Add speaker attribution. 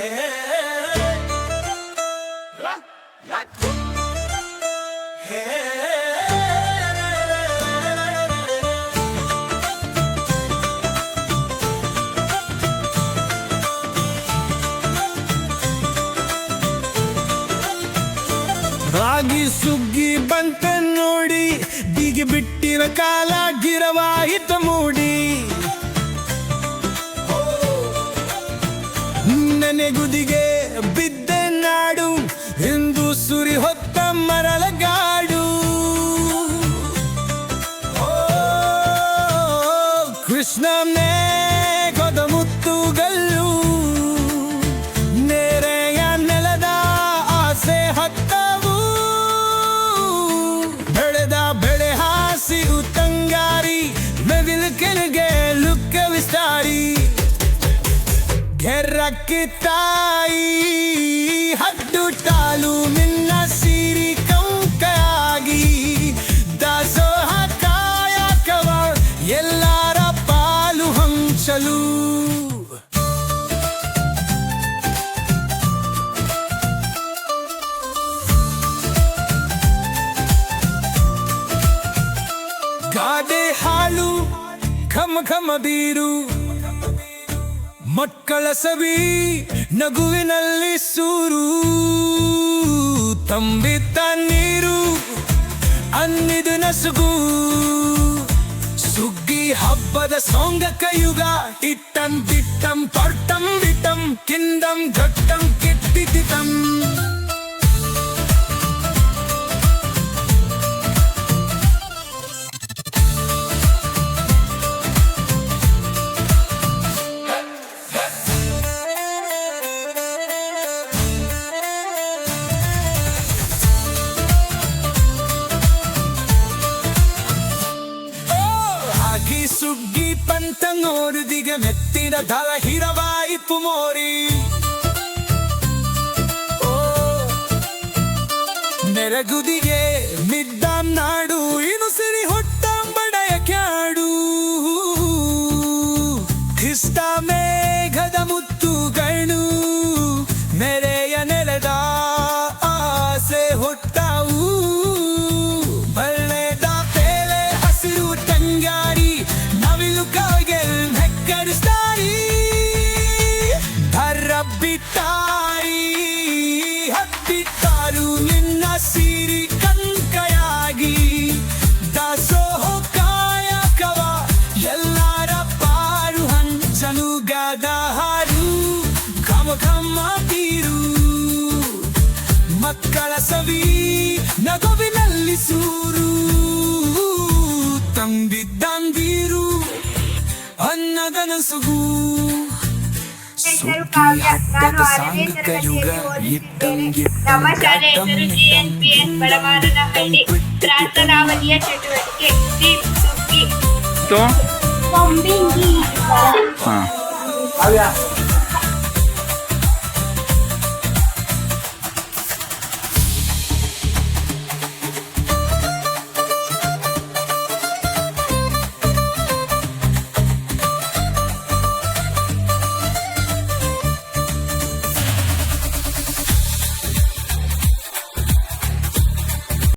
Speaker 1: ರಾಗಿ ಸುಗ್ಗಿ ಬಂತ ನೋಡಿ ಬಿಟ್ಟಿರ ಕಾಲ ಗಿರವಾಯಿತ ಮೂಡಿ. ನೆನೆಗುದಿಗೆ ಬಿದ್ದೆ ನಾಡು ಎಂದು ಸುರಿ ಹೊತ್ತ ಮರಳಗಾಡು. ಕೃಷ್ಣ ಕೊದ ಮುತ್ತುಗಲ್ಲು ಗೆರ್ರಕ್ಕೆ ತಾಯಿ ಹಡ್ಡು ಟಾಲು ನಿನ್ನ ಸಿರಿ ಕಂಕಾಗಿ. ದಾಸೋಹ ಕಾಯಕವ, ಎಲ್ಲರ ಪಾಲು ಹಂಚಲು. ಗಾದೆ ಹಾಲು ಘಮ ಘಮ ಬೀರು. ಮಕ್ಕಳ ಸವಿ ನಗುವಿನಲ್ಲಿ ಸೂರು ತಂಬಿತ್ತ ನೀರು ಅನ್ನಿದು ನಸುಗು. ಸುಗ್ಗಿ ಹಬ್ಬದ ಸೋಂಗ ಕಯುಗ ಇಟ್ಟಂ ತಿಟ್ಟಂ ಪಟ್ಟಂ, ಬಿಟ್ಟಂ, ಕಿಂದಂ, ಘಟ್ಟಂ ಕಿಟ್ಟಿತಿತಂ ಆಗಿ ಸುಗ್ಗಿ ಪಂತ ನೋಡಿದಿಗ ಮೆತ್ತಿನ ದಳ ಹಿರವಾಯಿತು ಮೋರಿ ಓ, ನೆರಗುದಿಗೆ ಬಿಟ್ಟಾರಿ ಹತ್ತಿತ್ತಾರು ನಿನ್ನ ಸಿರಿ ಕಂಕಯಾಗಿ ದಾಸೋಹ ಕಾಯಕವ, ಎಲ್ಲರ ಪಾರು ಹಂಚಲು ಗದಹಾರು. ಘಮ ಘಮ ಬೀರು ಮಕ್ಕಳ ಸವಿ, ನಗುವಿನಲ್ಲಿ ಸೂರು. ತಂಬಿದ್ದಂದೀರು ಅನ್ನದ ನಸುಗು
Speaker 2: ಹೆಸರು ಕಾವ್ಯ ನಾನು ಆರನೇ ತರಗತಿಯಲ್ಲಿ ಓದುತ್ತಿದ್ದೇನೆ ನಮ್ಮ ಶಾಲೆ ಹೆಸರು ಜಿಎನ್ಪಿಎಸ್ ಬಡಮಾರನಹಳ್ಳಿ ಪ್ರಾರ್ಥನಾವಧಿಯ ಚಟುವಟಿಕೆ ದೀಪ್ ಸುಗ್ಗಿ
Speaker 3: तो
Speaker 2: ಕೊಂಬಿಂಗಿ
Speaker 3: हाँ